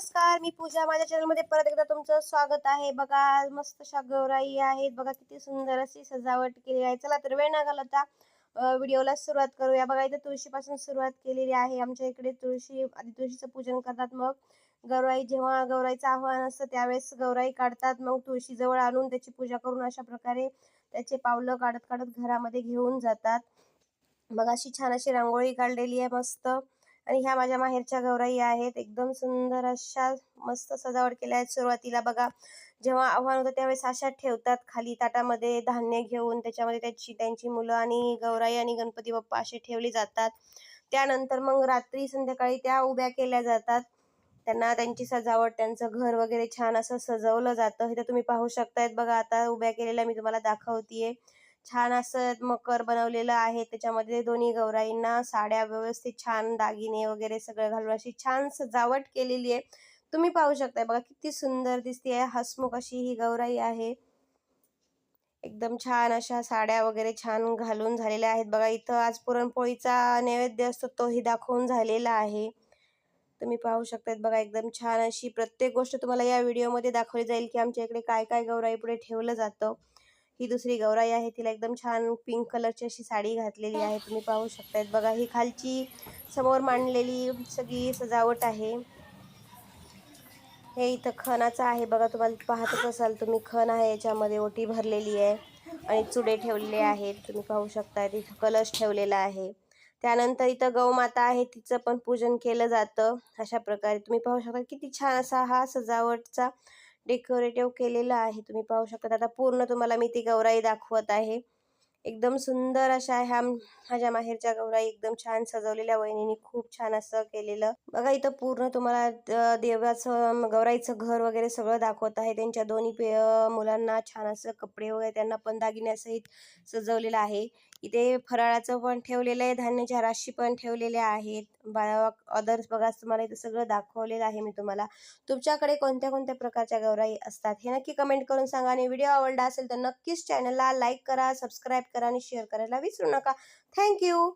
नमस्कार मी पूजा. माझ्या चॅनलमध्ये परत एकदा तुमचं स्वागत आहे. बघा मस्त अशा गौराई आहेत. बघा किती सुंदर अशी सजावट केली आहे. चला तर वेळ न घालवता व्हिडिओला सुरुवात करूया. बघा इथे तुळशीपासून सुरुवात केलेली आहे. आमच्या इकडे तुळशी आधी तुळशीचं पूजन करतात. मग गौराई जेव्हा गौराईचं आव्हान असतं त्यावेळेस गौराई काढतात. मग तुळशीजवळ आणून त्याची पूजा करून अशा प्रकारे त्याचे पावलं काढत काढत घरामध्ये घेऊन जातात. मग अशी छान अशी रांगोळी काढलेली आहे. मस्त. आणि ह्या माझ्या माहेरच्या गौराई आहेत. एकदम सुंदर अशा मस्त सजावट केल्या आहेत सुरुवातीला. बघा जेव्हा आव्हान होतं त्यावेळेस अशा ठेवतात खाली ताटामध्ये धान्य घेऊन. त्याच्यामध्ये त्याची त्यांची मुलं आणि गौराई आणि गणपती बाप्पा असे ठेवले जातात. त्यानंतर मग रात्री संध्याकाळी त्या उभ्या केल्या जातात. त्यांना त्यांची सजावट त्यांचं घर वगैरे छान असं सजवलं जातं. हे तर तुम्ही पाहू शकतायत. बघा आता उभ्या केलेल्या मी तुम्हाला दाखवतीये. छान असं मकर बनवलेलं आहे. त्याच्यामध्ये दोन्ही गौराईंना साड्या व्यवस्थित छान दागिने वगैरे सगळं घालून अशी छान सजावट केलेली आहे. तुम्ही पाहू शकताय बघा किती सुंदर दिसते हसमुख अशी ही गौराई आहे. एकदम छान अशा साड्या वगैरे छान घालून झालेल्या आहेत. बघा इथं आज पुरणपोळीचा नैवेद्य असतो तोही दाखवून झालेला आहे. तुम्ही पाहू शकतायत बघा एकदम छान अशी प्रत्येक गोष्ट तुम्हाला या व्हिडिओमध्ये दाखवली जाईल की आमच्या इकडे काय काय गौराई पुढे ठेवलं जातं. ही दुसरी गौराई आहे. तिला एकदम छान पिंक कलरची अशी साडी घातलेली आहे. तुम्ही पाहू शकतायत. बघा ही खालची समोर मांडलेली सगळी सजावट आहे. हे इथं खणाचं आहे. बघा तुम्हाला पाहतच असाल तुम्ही खण आहे याच्यामध्ये. ओटी भरलेली आहे आणि चुडे ठेवलेले आहेत. तुम्ही पाहू शकता इथं कलश ठेवलेला आहे. त्यानंतर इथं गौमाता आहे. तिचं पण पूजन केलं जातं. अशा प्रकारे तुम्ही पाहू शकता. किती छान असा हा सजावटचा डेकोरेटिव्ह केलेलं आहे. तुम्ही पाहू शकता आता पूर्ण तुम्हाला मी ती गौराई दाखवत आहे. एकदम सुंदर अशा ह्या माझ्या माहेरच्या गौराई एकदम छान सजवलेल्या वहिनीने खूप छान असं केलेलं. बघा इथं पूर्ण तुम्हाला देवाचं गौराईचं घर वगैरे सगळं दाखवत आहे. त्यांच्या दोन्ही पे मुलांना छान असं कपडे वगैरे त्यांना पण दागिन्यासहित सजवलेलं आहे. इथे फराळाचं पण ठेवलेलं आहे धान्याच्या राशी पण ठेवलेल्या आहेत. बा अदर्स बघा तुम्हाला इथं सगळं दाखवलेलं आहे मी तुम्हाला. तुमच्याकडे कोणत्या कोणत्या प्रकारच्या गौराई असतात हे नक्की कमेंट करून सांगा आणि व्हिडिओ आवडला असेल तर नक्कीच चॅनलला लाईक करा सबस्क्राईब करा आणि शेअर करायला विसरू नका. थँक्यू